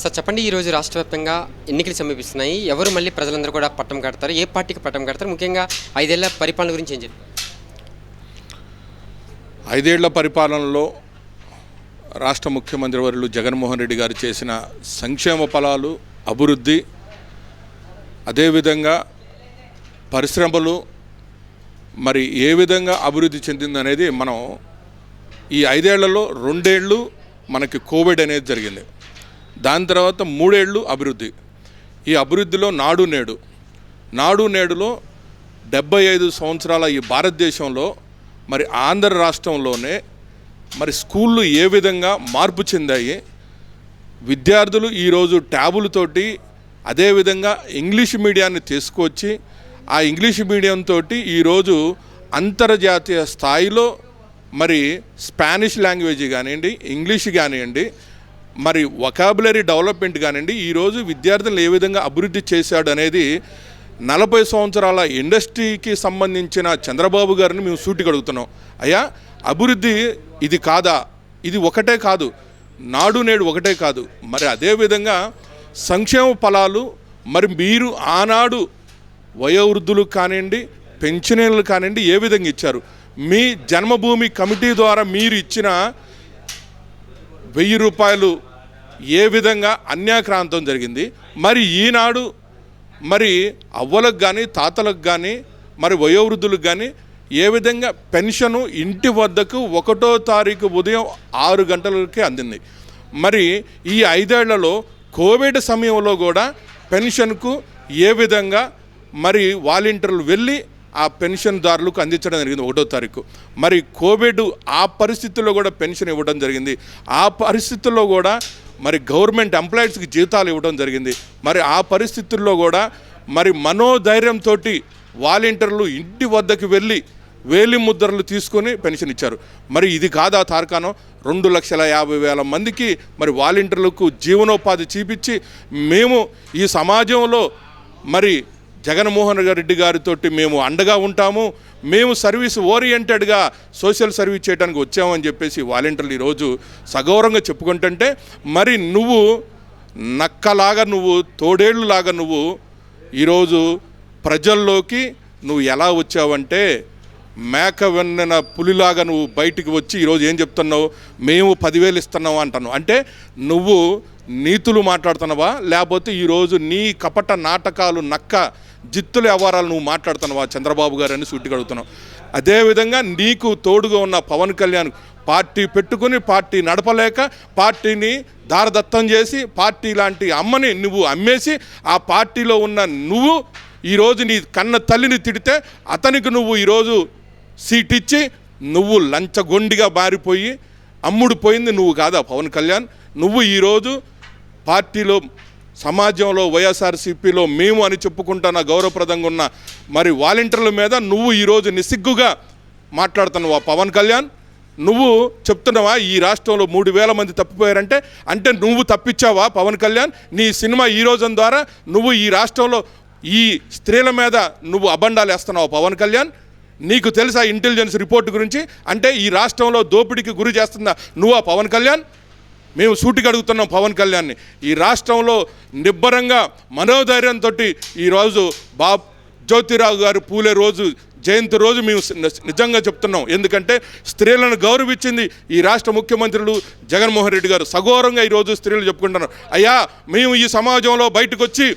Sir చెప్పండి ఈరోజు రాష్ట్ర వ్యాప్తంగా ఎన్నికలు సమీపిస్తున్నాయి. ఎవరు మళ్ళీ ప్రజలందరూ కూడా పట్టం కడతారు? ఏ పార్టీకి పట్టం కడతారు? ముఖ్యంగా ఐదేళ్ళ పరిపాలన గురించి ఏం చెప్పి ఐదేళ్ళ పరిపాలనలో రాష్ట్ర ముఖ్యమంత్రి వర్యులు జగన్మోహన్ రెడ్డి గారు చేసిన సంక్షేమ ఫలాలు అభివృద్ధి అదేవిధంగా పరిశ్రమలు మరి ఏ విధంగా అభివృద్ధి చెందిందనేది మనం ఈ ఐదేళ్ళలో రెండేళ్ళు మనకి కోవిడ్ అనేది జరిగింది. దాని తర్వాత మూడేళ్ళు అభివృద్ధి. ఈ అభివృద్ధిలో నాడు నేడు. నాడు నేడులో డెబ్బై ఐదు సంవత్సరాల ఈ భారతదేశంలో మరి ఆంధ్ర రాష్ట్రంలోనే మరి స్కూళ్ళు ఏ విధంగా మార్పు చెందాయి విద్యార్థులు ఈరోజు ట్యాబులతోటి అదేవిధంగా ఇంగ్లీష్ మీడియాన్ని తీసుకొచ్చి ఆ ఇంగ్లీష్ మీడియంతో ఈరోజు అంతర్జాతీయ స్థాయిలో మరి స్పానిష్ లాంగ్వేజ్ కానివ్వండి ఇంగ్లీష్ కానివ్వండి మరి వొకాబులరీ డెవలప్మెంట్ కానివ్వండి ఈరోజు విద్యార్థులు ఏ విధంగా అభివృద్ధి చేశాడు అనేది నలభై సంవత్సరాల ఇండస్ట్రీకి సంబంధించిన చంద్రబాబు గారిని మేము సూటికి అడుగుతున్నాం. అయ్యా అభివృద్ధి ఇది కాదా? ఇది ఒకటే కాదు. నాడు నేడు ఒకటే కాదు. మరి అదేవిధంగా సంక్షేమ ఫలాలు మరి మీరు ఆనాడు వయోవృద్ధులు కానివ్వండి పెన్షనర్లు కానివ్వండి ఏ విధంగా ఇచ్చారు? మీ జన్మభూమి కమిటీ ద్వారా మీరు ఇచ్చిన వెయ్యి రూపాయలు ఏ విధంగా అన్యాక్రాంతం జరిగింది మరి ఈనాడు మరి అవ్వలకు కానీ తాతలకు కానీ మరి వయోవృద్ధులకు కానీ ఏ విధంగా పెన్షను ఇంటి వద్దకు ఒకటో తారీఖు ఉదయం ఆరు గంటలకి అందింది. మరి ఈ ఐదేళ్ళలో కోవిడ్ సమయంలో కూడా పెన్షన్కు ఏ విధంగా మరి వాలంటీర్లు వెళ్ళి ఆ పెన్షన్దారులకు అందించడం జరిగింది ఒకటో తారీఖు. మరి కోవిడ్ ఆ పరిస్థితుల్లో కూడా పెన్షన్ ఇవ్వడం జరిగింది. ఆ పరిస్థితుల్లో కూడా మరి గవర్నమెంట్ ఎంప్లాయీస్కి జీతాలు ఇవ్వడం జరిగింది. మరి ఆ పరిస్థితుల్లో కూడా మరి మనోధైర్యంతో వాలంటీర్లు ఇంటి వద్దకు వెళ్ళి వేలి ముద్రలు తీసుకొని పెన్షన్ ఇచ్చారు. మరి ఇది కాదా తార్కాణం? రెండు లక్షల యాభై వేల మందికి మరి వాలంటీర్లకు జీవనోపాధి చూపించి మేము ఈ సమాజంలో మరి జగన్మోహన్ రెడ్డి గారితో మేము అండగా ఉంటాము. మేము సర్వీస్ ఓరియంటెడ్గా సోషల్ సర్వీస్ చేయడానికి వచ్చామని చెప్పేసి వాలంటీర్లు ఈరోజు సగౌరవంగా చెప్పుకుంటుంటే మరి నువ్వు నక్కలాగా నువ్వు తోడేళ్ళులాగా నువ్వు ఈరోజు ప్రజల్లోకి నువ్వు ఎలా వచ్చావంటే మేక వెన్న పులిలాగా నువ్వు బయటికి వచ్చి ఈరోజు ఏం చెప్తున్నావు? మేము పదివేలు ఇస్తున్నావు అంటున్నావు. అంటే నువ్వు నీతులు మాట్లాడుతున్నావా? లేకపోతే ఈరోజు నీ కపట నాటకాలు నక్క జిత్తుల వ్యవహారాలు నువ్వు మాట్లాడుతున్నావా? చంద్రబాబు గారు అని సూటిగా అడుగుతున్నావు అదేవిధంగా నీకు తోడుగా ఉన్న పవన్ కళ్యాణ్ పార్టీ పెట్టుకుని పార్టీ నడపలేక పార్టీని దారదత్తం చేసి పార్టీ లాంటి అమ్మని నువ్వు అమ్మేసి ఆ పార్టీలో ఉన్న నువ్వు ఈరోజు నీ కన్న తల్లిని తిడితే అతనికి నువ్వు ఈరోజు సీట్ ఇచ్చి నువ్వు లంచగొండిగా మారిపోయి అమ్ముడు పోయింది నువ్వు కాదా పవన్ కళ్యాణ్? నువ్వు ఈరోజు పార్టీలో సమాజంలో వైఎస్ఆర్సీపీలో మేము అని చెప్పుకుంటున్న గౌరవప్రదంగా ఉన్న మరి వాలంటీర్ల మీద నువ్వు ఈరోజు నిస్సిగ్గుగా మాట్లాడుతున్నావా? పవన్ కళ్యాణ్ నువ్వు చెప్తున్నావా? ఈ రాష్ట్రంలో మూడు వేల మంది తప్పిపోయారంటే అంటే నువ్వు తప్పించావా పవన్ కళ్యాణ్? నీ సినిమా ఈ రోజు ద్వారా నువ్వు ఈ రాష్ట్రంలో ఈ స్త్రీల మీద నువ్వు అబండాలు వేస్తున్నావు పవన్ కళ్యాణ్? నీకు తెలుసా ఇంటెలిజెన్స్ రిపోర్ట్ గురించి? అంటే ఈ రాష్ట్రంలో దోపిడీకి గురి చేస్తుందా నువ్వా పవన్ కళ్యాణ్? మేము సూటికి అడుగుతున్నాం పవన్ కళ్యాణ్ని. ఈ రాష్ట్రంలో నిబ్బరంగా మనోధైర్యంతో ఈరోజు బాబ్ జ్యోతిరావు గారు పూలే రోజు జయంతి రోజు మేము నిజంగా చెప్తున్నాం. ఎందుకంటే స్త్రీలను గౌరవించింది ఈ రాష్ట్ర ముఖ్యమంత్రులు జగన్మోహన్ రెడ్డి గారు. సగౌరవంగా ఈరోజు స్త్రీలు చెప్పుకుంటున్నారు. అయ్యా మేము ఈ సమాజంలో బయటకు వచ్చి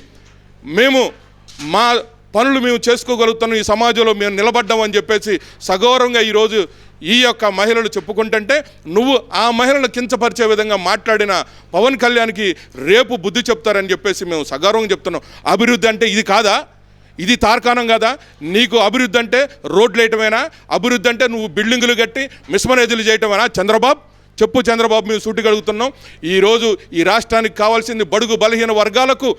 మేము మా పనులు మేము చేసుకోగలుగుతున్నాం ఈ సమాజంలో మేము నిలబడ్డాం అని చెప్పేసి సగౌరవంగా ఈరోజు ఈ యొక్క మహిళలు చెప్పుకుంటుంటే నువ్వు ఆ మహిళను కించపరిచే విధంగా మాట్లాడిన పవన్ కళ్యాణ్కి రేపు బుద్ధి చెప్తారని చెప్పేసి మేము సగౌరవంగా చెప్తున్నాం. అభివృద్ధి అంటే ఇది కాదా? ఇది తార్కాణం కదా? నీకు అభివృద్ధి అంటే రోడ్లు వేయటమేనా? అభివృద్ధి అంటే నువ్వు బిల్డింగులు కట్టి మిస్మనేజీలు చేయటమేనా? చంద్రబాబు చెప్పు చంద్రబాబు మేము సూటిగడుగుతున్నాం ఈరోజు ఈ రాష్ట్రానికి కావాల్సింది బడుగు బలహీన వర్గాలకు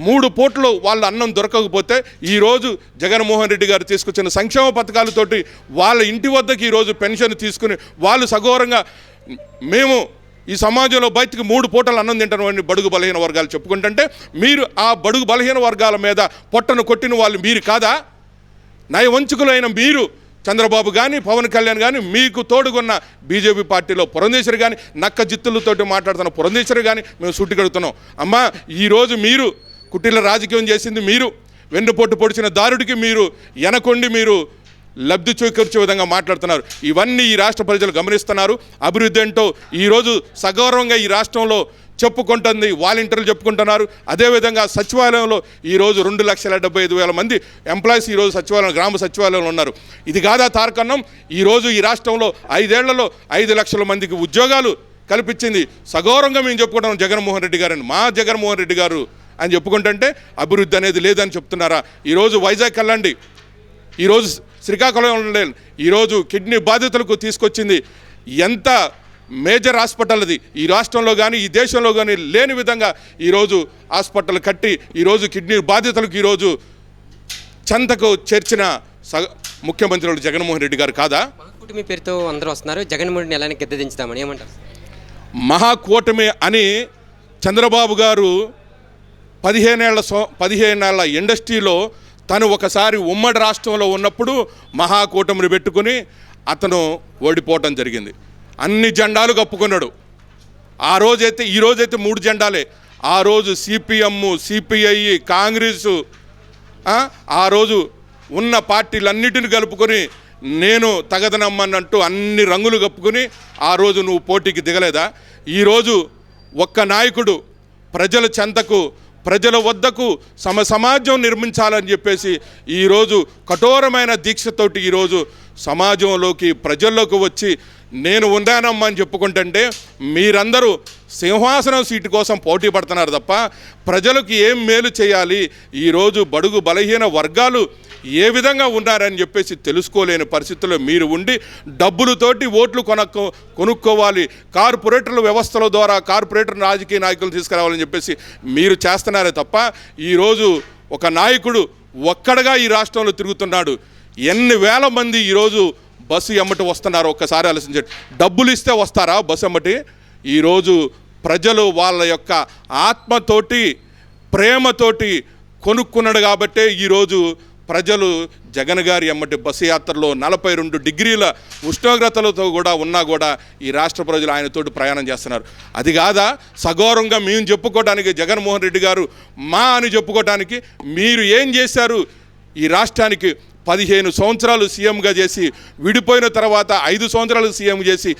మూడు పూట్లు వాళ్ళ అన్నం దొరకకపోతే ఈరోజు జగన్మోహన్ రెడ్డి గారు తీసుకొచ్చిన సంక్షేమ పథకాలతోటి వాళ్ళ ఇంటి వద్దకి ఈరోజు పెన్షన్ తీసుకుని వాళ్ళు సగోరంగా మేము ఈ సమాజంలో బయటికి మూడు పూటలు అన్నం తింటున్న బడుగు బలహీన వర్గాలు చెప్పుకుంటుంటే మీరు ఆ బడుగు బలహీన వర్గాల మీద పొట్టను కొట్టిన వాళ్ళు మీరు కాదా? నయవంచుకులైన మీరు చంద్రబాబు కానీ పవన్ కళ్యాణ్ కానీ మీకు తోడుగున్న బీజేపీ పార్టీలో పురంధేశ్వరి కానీ నక్క జిత్తులతోటి మాట్లాడుతున్న పురంధేశ్వరి కానీ మేము సుట్టుకెడుతున్నాం అమ్మా ఈరోజు మీరు కుటీల రాజకీయం చేసింది మీరు. వెన్నుపోటు పొడిచిన దారుడికి మీరు ఎనకొండి మీరు లబ్ధి చూకర్చే విధంగా మాట్లాడుతున్నారు. ఇవన్నీ ఈ రాష్ట్ర ప్రజలు గమనిస్తున్నారు. అభివృద్ధి ఏంటో ఈరోజు సగౌరవంగా ఈ రాష్ట్రంలో చెప్పుకుంటుంది వాలంటీర్లు చెప్పుకుంటున్నారు. అదేవిధంగా సచివాలయంలో ఈరోజు రెండు లక్షల డెబ్బై ఐదు వేల మంది ఎంప్లాయీస్ ఈరోజు సచివాలయం గ్రామ సచివాలయంలో ఉన్నారు. ఇది కాదా తారకన్నం. ఈరోజు ఈ రాష్ట్రంలో ఐదేళ్ళలో ఐదు లక్షల మందికి ఉద్యోగాలు కల్పించింది. సగౌరవంగా మేము చెప్పుకుంటాం జగన్మోహన్ రెడ్డి గారని. మా జగన్మోహన్ రెడ్డి గారు అని చెప్పుకుంటుంటే అభివృద్ధి అనేది లేదని చెప్తున్నారా? ఈరోజు వైజాగ్ వెళ్ళండి ఈరోజు శ్రీకాకుళం ఈరోజు కిడ్నీ బాధితులకు తీసుకొచ్చింది ఎంత మేజర్ హాస్పిటల్ అది. ఈ రాష్ట్రంలో కానీ ఈ దేశంలో కానీ లేని విధంగా ఈరోజు హాస్పిటల్ కట్టి ఈరోజు కిడ్నీ బాధితులకు ఈరోజు చెంతకు చేర్చిన స ముఖ్యమంత్రులు జగన్మోహన్ రెడ్డి గారు కాదా? మహాకూటమి పేరుతో అందరూ వస్తున్నారు. జగన్మోహన్ ఎలానే గద్దె దించుతామని ఏమంటారు? మహాకూటమి అని చంద్రబాబు గారు పదిహేనేళ్ళ సో పదిహేనేళ్ళ ఇండస్ట్రీలో తను ఒకసారి ఉమ్మడి రాష్ట్రంలో ఉన్నప్పుడు మహాకూటమిని పెట్టుకుని అతను ఓడిపోవటం జరిగింది. అన్ని జెండాలు కప్పుకున్నాడు. ఆ రోజైతే ఈ రోజైతే మూడు జెండాలే. ఆ రోజు సిపిఎం సిపిఐ కాంగ్రెసు ఆ, రోజు ఉన్న పార్టీలన్నిటిని కలుపుకొని నేను తగదనమ్మనంటూ అన్ని రంగులు కప్పుకొని ఆ రోజు నువ్వు పోటీకి దిగలేదా? ఈరోజు ఒక్క నాయకుడు ప్రజల చెంతకు ప్రజల వద్దకు సమ సమాజం నిర్మించాలని చెప్పేసి ఈరోజు కఠోరమైన దీక్షతోటి ఈరోజు సమాజంలోకి ప్రజల్లోకి వచ్చి నేను ఉందానమ్మా అని చెప్పుకుంటుంటే మీరందరూ సింహాసనం సీటు కోసం పోటీ పడుతున్నారు తప్ప ప్రజలకు ఏం మేలు చేయాలి? ఈరోజు బడుగు బలహీన వర్గాలు ఏ విధంగా ఉన్నారని చెప్పేసి తెలుసుకోలేని పరిస్థితుల్లో మీరు ఉండి డబ్బులతోటి ఓట్లు కొనక్కో కొనుక్కోవాలి. కార్పొరేటర్ల వ్యవస్థల ద్వారా కార్పొరేటర్ రాజకీయ నాయకులు తీసుకురావాలని చెప్పేసి మీరు చేస్తున్నారే తప్ప ఈరోజు ఒక నాయకుడు ఒక్కడగా ఈ రాష్ట్రంలో తిరుగుతున్నాడు. ఎన్ని వేల మంది ఈరోజు బస్సు ఎమ్మటి వస్తున్నారు. ఒక్కసారి ఆలోచించండి. డబ్బులు ఇస్తే వస్తారా బస్సు ఎమ్మటి? ఈరోజు ప్రజలు వాళ్ళ యొక్క ఆత్మతోటి ప్రేమతోటి కొనుక్కున్నాడు కాబట్టే ఈరోజు ప్రజలు జగన్ గారి ఎమ్మటి బస్సు యాత్రలో నలభై రెండు డిగ్రీల ఉష్ణోగ్రతలతో కూడా ఉన్నా కూడా ఈ రాష్ట్ర ప్రజలు ఆయనతోటి ప్రయాణం చేస్తున్నారు. అది కాదా? సగౌరవంగా మేము చెప్పుకోవడానికి జగన్మోహన్ రెడ్డి గారు మా అని చెప్పుకోవడానికి మీరు ఏం చేశారు? ఈ రాష్ట్రానికి పదిహేను సంవత్సరాలు సీఎంగా చేసి విడిపోయిన తర్వాత ఐదు సంవత్సరాలు సీఎం చేసి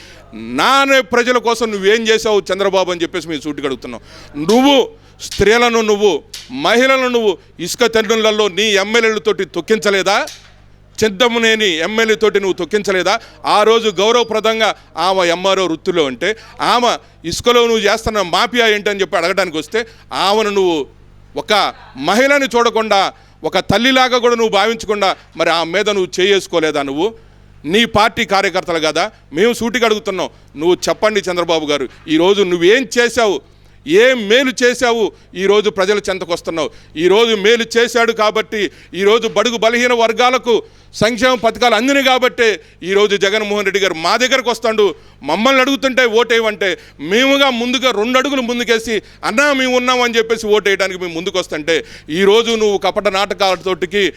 నానే ప్రజల కోసం నువ్వేం చేసావు చంద్రబాబు అని చెప్పేసి మేము సూటికి అడుగుతున్నాం. నువ్వు స్త్రీలను నువ్వు మహిళలను నువ్వు ఇసుక తండ్రులలో నీ ఎమ్మెల్యేలతోటి తొక్కించలేదా? చింతమనేని ఎమ్మెల్యేతోటి నువ్వు తొక్కించలేదా? ఆ రోజు గౌరవప్రదంగా ఆమె ఎంఆర్ఓ వృత్తిలో ఉంటే ఆమె ఇసుకలో నువ్వు చేస్తున్న మాఫియా ఏంటని చెప్పి అడగడానికి వస్తే ఆమెను నువ్వు ఒక మహిళని చూడకుండా ఒక తల్లిలాగా కూడా నువ్వు భావించకుండా మరి ఆ మీద నువ్వు చేసుకోలేదా నువ్వు? నీ పార్టీ కార్యకర్తలు కదా. మేము సూటిగా అడుగుతున్నాం. నువ్వు చెప్పండి చంద్రబాబు గారు ఈరోజు నువ్వేం చేశావు? ఏం మేలు చేశావు? ఈరోజు ప్రజల చెంతకు వస్తున్నావు. ఈరోజు మేలు చేశాడు కాబట్టి ఈరోజు బడుగు బలహీన వర్గాలకు సంక్షేమ పథకాలు అందినాయి కాబట్టే ఈరోజు జగన్మోహన్ రెడ్డి గారు మా దగ్గరకు వస్తాడు. మమ్మల్ని అడుగుతుంటే ఓటేయమంటే మేముగా ముందుగా రెండు అడుగులు ముందుకేసి అన్నా మేము ఉన్నామని చెప్పేసి ఓటేయడానికి మేము ముందుకు వస్తుంటే ఈరోజు నువ్వు కపట నాటకాలతోటికి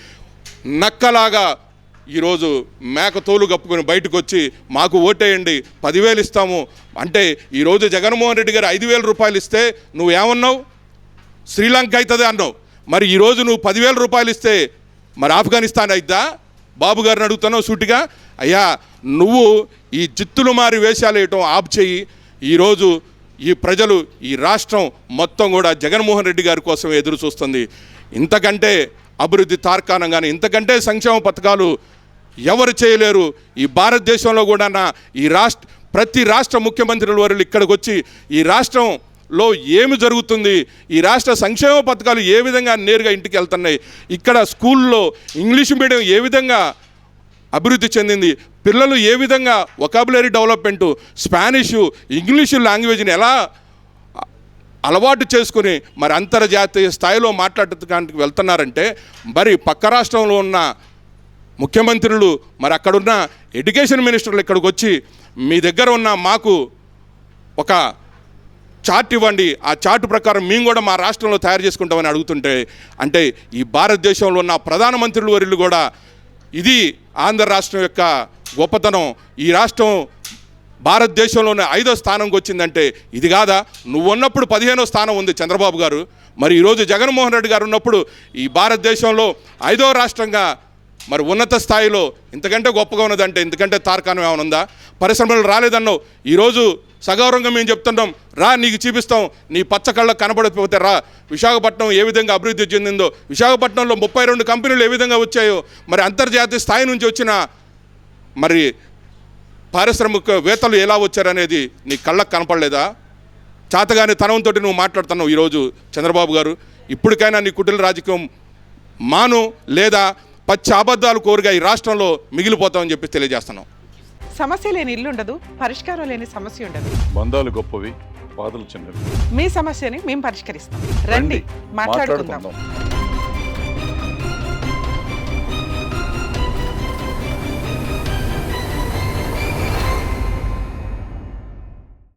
నక్కలాగా ఈరోజు మేక తోలు కప్పుకొని బయటకు వచ్చి మాకు ఓటేయండి పదివేలు ఇస్తాము. అంటే ఈరోజు జగన్మోహన్ రెడ్డి గారు ఐదు వేల రూపాయలు ఇస్తే నువ్వు ఏమన్నావు శ్రీలంక అవుతుంది అన్నావు. మరి ఈరోజు నువ్వు పదివేల రూపాయలు ఇస్తే మరి ఆఫ్ఘనిస్తాన్ అయిద్దా బాబు గారిని అడుగుతున్నావు సూటిగా? అయ్యా నువ్వు ఈ జిత్తులు మారి వేషాలు వేయటం ఆప్ చేయి ఈరోజు ఈ ప్రజలు ఈ రాష్ట్రం మొత్తం కూడా జగన్మోహన్ రెడ్డి గారి కోసం ఎదురు చూస్తుంది. ఇంతకంటే అభివృద్ధి తార్కాణం కానీ ఇంతకంటే సంక్షేమ పథకాలు ఎవరు చేయలేరు. ఈ భారతదేశంలో కూడా నా ఈ రాష్ట్ర ప్రతి రాష్ట్ర ముఖ్యమంత్రుల వారు ఇక్కడికి వచ్చి ఈ రాష్ట్రం లో ఏమి జరుగుతుంది ఈ రాష్ట్ర సంక్షేమ పథకాలు ఏ విధంగా నేరుగా ఇంటికి వెళ్తున్నాయి ఇక్కడ స్కూల్లో ఇంగ్లీష్ మీడియం ఏ విధంగా అభివృద్ధి చెందింది పిల్లలు ఏ విధంగా ఒకాబులరీ డెవలప్మెంటు స్పానిషు ఇంగ్లీషు లాంగ్వేజ్ని ఎలా అలవాటు చేసుకుని మరి అంతర్జాతీయ స్థాయిలో మాట్లాడటానికి వెళ్తున్నారంటే మరి పక్క రాష్ట్రంలో ఉన్న ముఖ్యమంత్రులు మరి అక్కడున్న ఎడ్యుకేషన్ మినిస్టర్లు ఇక్కడికి వచ్చి మీ దగ్గర ఉన్న మాకు ఒక చార్ట్ ఇవ్వండి. ఆ చార్ట్ ప్రకారం మేము కూడా మా రాష్ట్రంలో తయారు చేసుకుంటామని అడుగుతుంటే అంటే ఈ భారతదేశంలో ఉన్న ప్రధానమంత్రులు వరిలు కూడా ఇది ఆంధ్ర రాష్ట్రం యొక్క గొప్పతనం. ఈ రాష్ట్రం భారతదేశంలోనే ఐదో స్థానంకి వచ్చిందంటే ఇది కాదా? నువ్వు ఉన్నప్పుడు పదిహేనో స్థానం ఉంది చంద్రబాబు గారు. మరి ఈరోజు జగన్మోహన్ రెడ్డి గారు ఉన్నప్పుడు ఈ భారతదేశంలో ఐదో రాష్ట్రంగా మరి ఉన్నత స్థాయిలో ఇంతకంటే గొప్పగా ఉన్నదంటే ఇంతకంటే తార్కాణం ఏమైనా ఉందా? పరిశ్రమలు రాలేదన్నావు. ఈరోజు సగౌరవంగా మేము చెప్తున్నాం రా నీకు చూపిస్తాం. నీ పచ్చ కళ్ళకు కనబడకపోతే రా. విశాఖపట్నం ఏ విధంగా అభివృద్ధి చెందిందో విశాఖపట్నంలో ముప్పై రెండు కంపెనీలు ఏ విధంగా వచ్చాయో మరి అంతర్జాతీయ స్థాయి నుంచి వచ్చిన మరి పారిశ్రామికవేత్తలు ఎలా వచ్చారనేది నీ కళ్ళకు కనపడలేదా? చాతగాని తనంతో నువ్వు మాట్లాడుతున్నావు ఈరోజు చంద్రబాబు గారు. ఇప్పటికైనా నీ కుటిల రాజకీయం మాను లేదా పచ్చి అబద్ధాలు కోరుగా ఈ రాష్ట్రంలో మిగిలిపోతామని చెప్పి తెలియజేస్తున్నాం. సమస్య లేని ఇల్లు ఉండదు పరిష్కారం లేని సమస్య ఉండదు. బంధాలు గొప్పవి బాధలు చిన్నవి. మీ సమస్యని మేము పరిష్కరిస్తాం. రండి మాట్లాడుకుందాం. మాట్లాడుకుందాం.